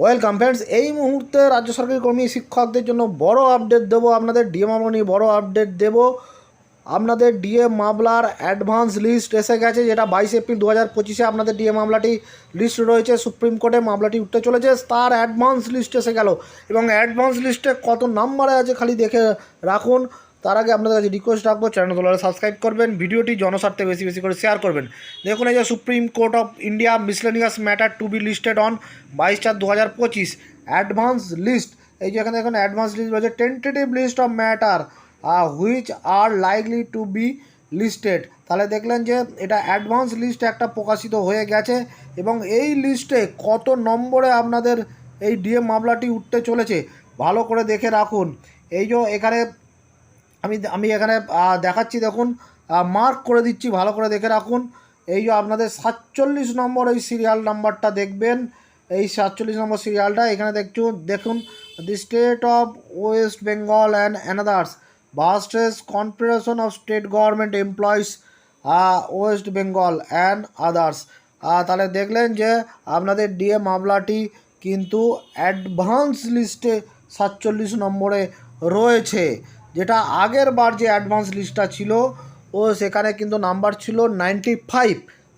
Welcome friends এই মুহূর্তে রাজ্য সরকারি কর্মী শিক্ষকদের জন্য বড় আপডেট দেবো আপনাদের ডিএ মামলা নিয়ে বড় আপডেট দেবো। আপনাদের ডিএ মামলার অ্যাডভান্স লিস্ট এসে গেছে, যেটা বাইশ এপ্রিল দু হাজার পঁচিশে আপনাদের ডিএ মামলাটি লিস্ট রয়েছে, সুপ্রিম কোর্টে মামলাটি উঠতে চলেছে, তার অ্যাডভান্স লিস্ট এসে গেল। এবং অ্যাডভান্স লিস্টে কত নাম্বারে আছে খালি দেখে রাখুন। তার আগে আপনাদের কাছে রিকোয়েস্ট রাখব চ্যানেল তোলারে সাবস্ক্রাইব করবেন, ভিডিওটি জনস্বার্থে বেশি বেশি করে শেয়ার করবেন। দেখুন এই যে supreme court of India miscellaneous matter to be listed on বাইশ চার দু হাজার পঁচিশ অ্যাডভান্স লিস্ট এই যে এখানে দেখুন অ্যাডভান্স লিস্ট রয়েছে tentative list of matter which are likely to be listed তাহলে দেখলেন যে এটা অ্যাডভান্স লিস্ট একটা প্রকাশিত হয়ে গেছে এবং এই লিস্টে কত নম্বরে আপনাদের এই ডিএম মামলাটি উঠতে চলেছে, ভালো করে দেখে রাখুন। এই যে এখানে আমি আমি এখানে দেখাচ্ছি দেখুন মার্ক করে দিচ্ছি, ভালো করে দেখে রাখুন। এই যে আপনাদের সাতচল্লিশ নম্বর এই সিরিয়াল নাম্বারটা দেখবেন। এই সাতচল্লিশ নম্বর সিরিয়ালটা এখানে দেখছু, দেখুন the state of West Bengal and anothers ভাস্টেস confederation of state government employees West Bengal and others তাহলে দেখলেন যে, আপনাদের ডিএ মামলাটি কিন্তু অ্যাডভান্স লিস্টে সাতচল্লিশ নম্বরে রয়েছে। যেটা আগের বার যে অ্যাডভান্স লিস্টটা ছিল, ও সেখানে কিন্তু নাম্বার ছিল নাইনটি ফাইভ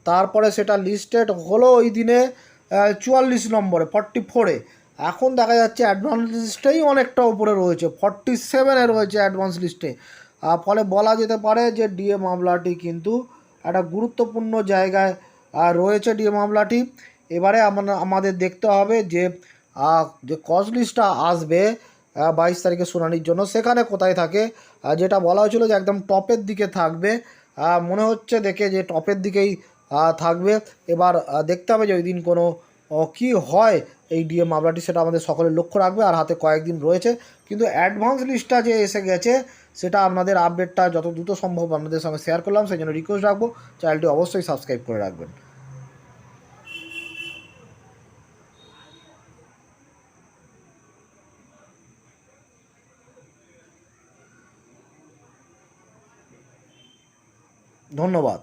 তারপরে সেটা লিস্টেড হলো ওই দিনে চুয়াল্লিশ নম্বরে ফর্টি ফোরে এখন দেখা যাচ্ছে অ্যাডভান্স লিস্টেই অনেকটা উপরে রয়েছে ফর্টি সেভেনে রয়েছে অ্যাডভান্স লিস্টে ফলে বলা যেতে পারে যে ডিএ মামলাটি কিন্তু একটা গুরুত্বপূর্ণ জায়গায় রয়েছে ডিএ মামলাটি। এবারে আমাদের দেখতে হবে যে যে কস্ট লিস্টটা আসবে বাইশ তারিখে শুনানির জন্য। সেখানে কোথায় থাকে? যেটা বলা হয়েছিল যে একদম টপের দিকে থাকবে। মনে হচ্ছে দেখে যে টপের দিকেই থাকবে। এবার দেখতে হবে যে ওই দিন কোনো কী হয় এই ডিএ মামলাটি, সেটা আমাদের সকলের লক্ষ্য রাখবে। আর হাতে কয়েকদিন রয়েছে। কিন্তু অ্যাডভান্স লিস্টটা যে এসে গেছে, সেটা আপনাদের আপডেটটা যত দ্রুত সম্ভব আপনাদের সঙ্গে শেয়ার করলাম। সেই জন্য রিকোয়েস্ট রাখব। চ্যানেলটি অবশ্যই সাবস্ক্রাইব করে রাখবেন। ধন্যবাদ।